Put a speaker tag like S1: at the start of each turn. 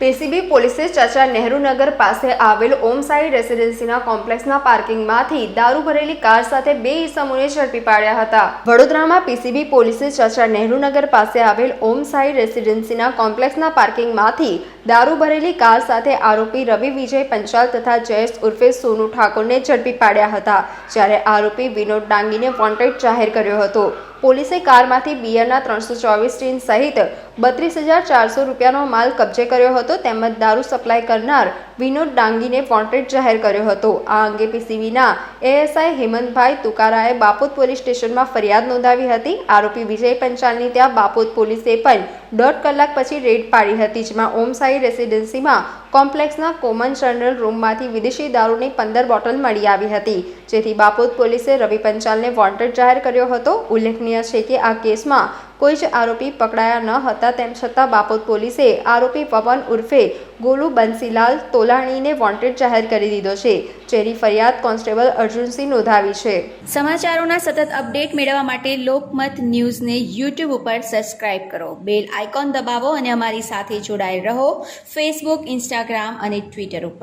S1: PCB પોલીસે ચાચા નહેરુનગર પાસે આવેલ ઓમ સાઈ રેસિડેન્સીના કોમ્પ્લેક્સના પાર્કિંગમાંથી દારૂ ભરેલી કાર સાથે બે ઈસમોને ઝડપી પાડ્યા હતા. વડોદરામાં પીસીબી પોલીસે ચાચા નહેરુનગર પાસે આવેલ ઓમ સાઈ રેસિડેન્સીના કોમ્પ્લેક્સના પાર્કિંગમાંથી દારૂ ભરેલી કાર સાથે આરોપી રવિ વિજય પંચાલ તથા જયેશ ઉર્ફે સોનુ ઠાકોરને ઝડપી પાડ્યા હતા, જ્યારે આરોપી વિનોદ ડાંગીને વોન્ટેડ જાહેર કર્યો હતો. પોલીસે કારમાંથી બિયરના ત્રણસો ચોવીસ ટીન સહિત બત્રીસ હજાર ચારસો રૂપિયાનો માલ કબજે કર્યો હતો, તેમજ દારૂ સપ્લાય કરનાર વિનોદ ડાંગીને વોન્ટેડ જાહેર કર્યો હતો. આ અંગે પીસીબીના એએસઆઈ હેમંતભાઈ તુકારાએ બાપોદ પોલીસ સ્ટેશનમાં ફરિયાદ નોંધાવી હતી. આરોપી વિજય પંચાલની ત્યાં બાપોદ પોલીસે પણ દોઢ કલાક પછી રેડ પાડી હતી, જેમાં ઓમ સાઈ રેસિડેન્સીમાં કોમ્પ્લેક્સના કોમન જનરલ રૂમમાંથી વિદેશી દારૂની પંદર બોટલ મળી આવી હતી. જેથી બાપોદ પોલીસે રવિ પંચાલને વોન્ટેડ જાહેર કર્યો હતો. ઉલ્લેખનીય છે કે આ કેસમાં કોઈ જ આરોપી પકડાયા ન હતા તેમ છતાં બાપોદ પોલીસે આરોપી પવન ઉર્ફે ગોલુ બંસીલાલ તોલાણીને વોન્ટેડ જાહેર કરી દીધો છે, જેની ફરિયાદ કોન્સ્ટેબલ અર્જુનસિંહ નોંધાવી છે.
S2: સમાચારોના સતત અપડેટ મેળવવા માટે લોકમત ન્યૂઝને યુટ્યુબ ઉપર સબસ્ક્રાઇબ કરો. બેલ આઇકોન દબાવો અને અમારી સાથે જોડાયેલ રહો ફેસબુક, ઇન્સ્ટાગ્રામ અને ટ્વિટર ઉપર.